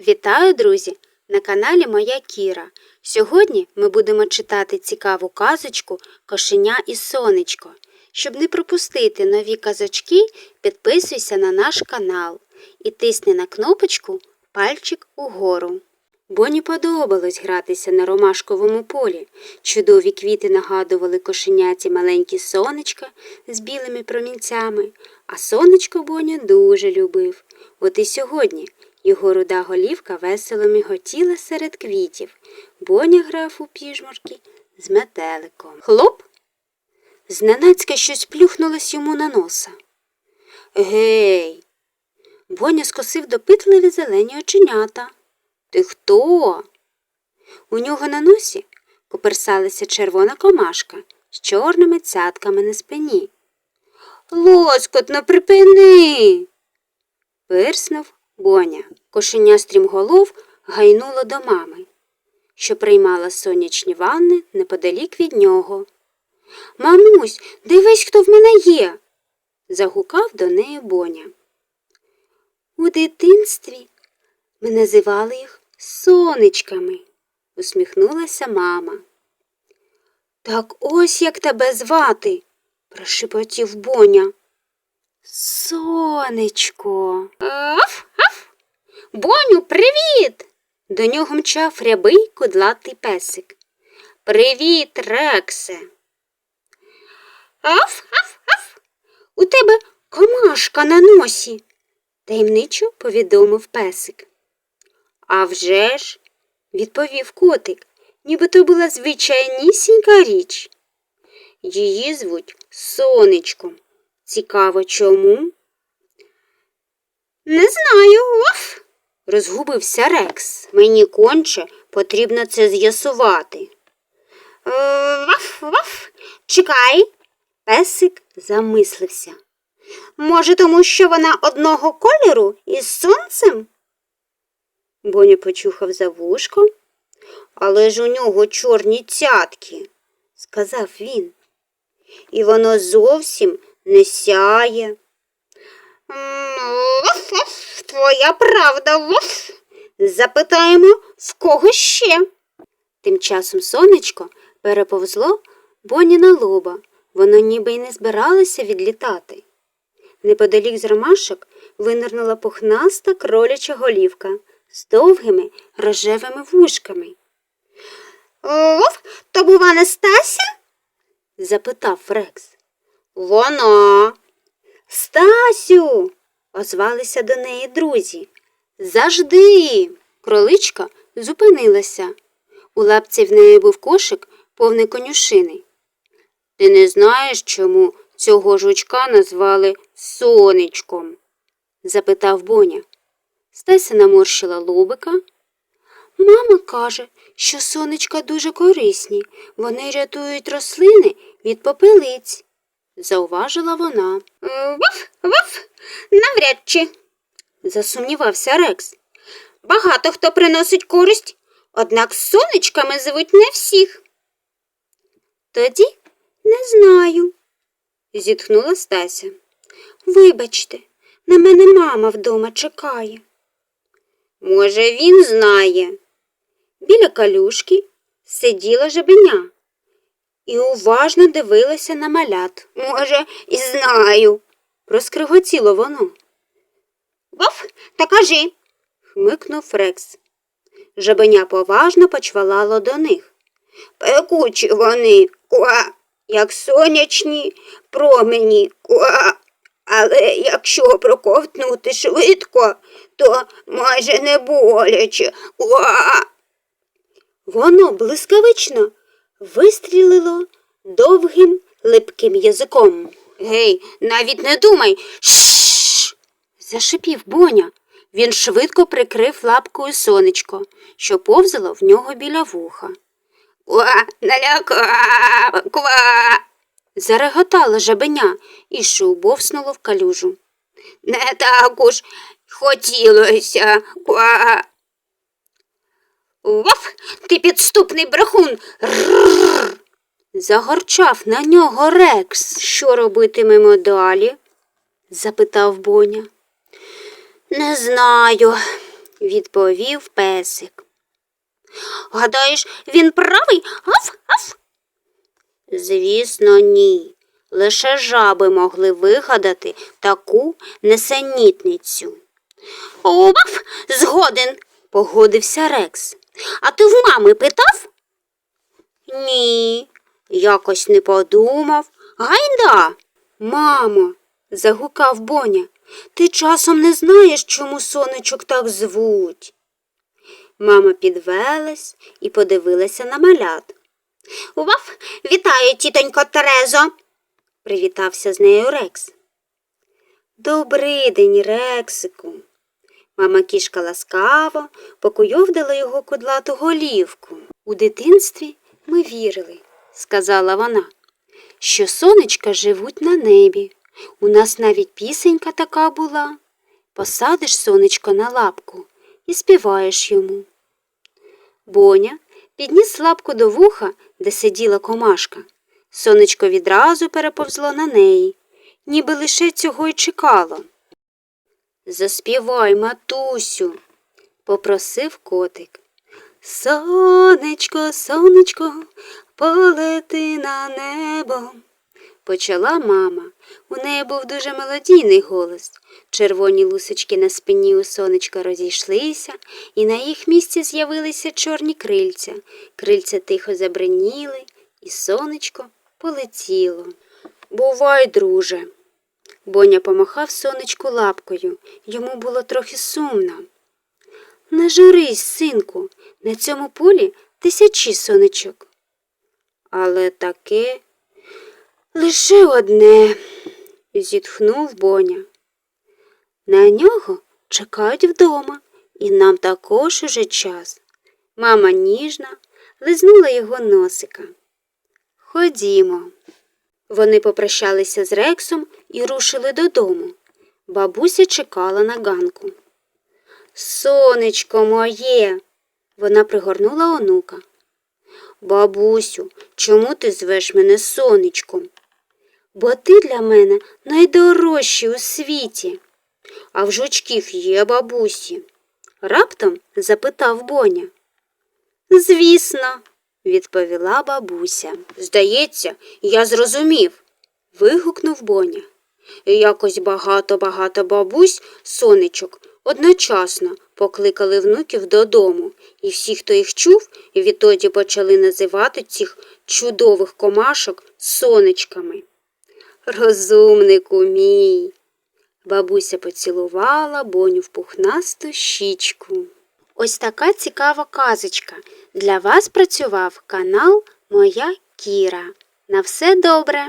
Вітаю, друзі! На каналі Моя Кіра. Сьогодні ми будемо читати цікаву казочку Кошеня і сонечко. Щоб не пропустити нові казочки, підписуйся на наш канал і тисни на кнопочку Пальчик угору. Боні подобалось гратися на ромашковому полі. Чудові квіти нагадували кошеняті маленькі сонечка з білими промінцями, а сонечко Боня дуже любив. От і сьогодні його руда голівка весело міготіла серед квітів. Боня грав у піжмурки з метеликом. Хлоп! Зненацька щось плюхнулось йому на носа. Гей! Боня скосив допитливі зелені оченята. Ти хто? У нього на носі коперсалася червона комашка з чорними цятками на спині. Лоскотно припини. Пирснув Боня. Кошеня стрімголов гайнуло до мами, що приймала сонячні ванни неподалік від нього. Мамусь, дивись, хто в мене є. загукав до неї Боня. У дитинстві ми називали їх сонечками, усміхнулася мама. Так ось як тебе звати, прошепотів Боня. Сонечко. Боню, привіт. До нього мчав рябий кудлатий песик. Привіт, Рексе. Аф, аф, аф. У тебе комашка на носі, таємничо повідомив песик. «А вже ж», – відповів котик, ніби то була звичайнісінька річ. Її звуть сонечком. Цікаво чому? Не знаю, оф, розгубився Рекс. Мені конче потрібно це з'ясувати. «Е, Ваф, ваф, чекай. Песик замислився. Може, тому що вона одного кольору із сонцем? Боня почухав за вушком. Але ж у нього чорні цятки, сказав він. І воно зовсім не сяє. Твоя правда, оф. Запитаємо, в кого ще. Тим часом сонечко переповзло Боні на лоба. Воно ніби й не збиралося відлітати. Неподалік з ромашок винирнула пухнаста кроляча голівка з довгими рожевими вушками. Оф, то бува не Стася? запитав Фрекс. Вона. Стасю. Озвалися до неї друзі. Завжди. Кроличка зупинилася. У лапці в неї був кошик повний конюшини. Ти не знаєш, чому цього жучка назвали сонечком? запитав Боня. Стася наморщила лобика. Мама каже, що сонечка дуже корисні. Вони рятують рослини від попелиць, зауважила вона. Ваф, ваф, навряд чи, засумнівався Рекс. Багато хто приносить користь, однак сонечками звуть не всіх. Тоді не знаю, зітхнула Стася. Вибачте, на мене мама вдома чекає. Може, він знає. Біля калюшки сиділа жабеня і уважно дивилася на малят. Може, і знаю, проскриготіло воно. Ваф, та кажи, хмикнув Рекс. Жабеня поважно почвалало до них. Пекучі вони, куа, як сонячні промені, куа. Але якщо проковтнути швидко, то майже не боляче. Куа. Воно блискавично вистрілило довгим липким язиком. Гей, навіть не думай. Шш. зашипів Боня. Він швидко прикрив лапкою сонечко, що повзало в нього біля вуха. Ква, наляка, ква. Зареготало жабеня і шубовснуло в калюжу. Не так уж хотілося. Ква. Ваф, ти підступний брехун. Рррр. Загорчав на нього Рекс. Що робитимемо далі? запитав Боня. Не знаю, відповів песик. Гадаєш, він правий? Аф, аф. Звісно, ні. Лише жаби могли вигадати таку несенітницю. Обав, згоден, погодився Рекс. А ти в мами питав? Ні, якось не подумав. Гайда. Мамо, загукав Боня, ти часом не знаєш, чому сонечок так звуть. Мама підвелась і подивилася на малят. Ував, вітаю, тітонько Терезо, привітався з нею Рекс. Добрий день, Рексику. Мама кішка ласкаво покуйовдила його кудлату голівку. У дитинстві ми вірили, сказала вона, що сонечка живуть на небі. У нас навіть пісенька така була. Посадиш сонечко на лапку і співаєш йому. Боня підніс лапку до вуха, де сиділа комашка. Сонечко відразу переповзло на неї, ніби лише цього й чекало. Заспівай, матусю, попросив котик. Сонечко, сонечко, полети на небо. Почала мама. У неї був дуже мелодійний голос. Червоні лусочки на спині у сонечка розійшлися, і на їх місці з'явилися чорні крильця. Крильця тихо забриніли, і сонечко полетіло. Бувай, друже. Боня помахав сонечку лапкою. Йому було трохи сумно. Не журись, синку, на цьому полі тисячі сонечок. Але таке лише одне, зітхнув Боня. На нього чекають вдома, і нам також уже час. Мама ніжна лизнула його носика. Ходімо. Вони попрощалися з Рексом і рушили додому. Бабуся чекала на ганку. Сонечко моє. Вона пригорнула онука. Бабусю, чому ти звеш мене сонечком? Бо ти для мене найдорожчий у світі. А в жучків є бабусі? Раптом запитав Боня. Звісно, відповіла бабуся. Здається, я зрозумів. вигукнув Боня. Якось багато-багато бабусь, сонечок, одночасно покликали внуків додому, і всі, хто їх чув, відтоді почали називати цих чудових комашок сонечками. Розумнику мій. Бабуся поцілувала Боню в пухнасту щічку. Ось така цікава казочка. Для вас працював канал Моя Кіра. На все добре!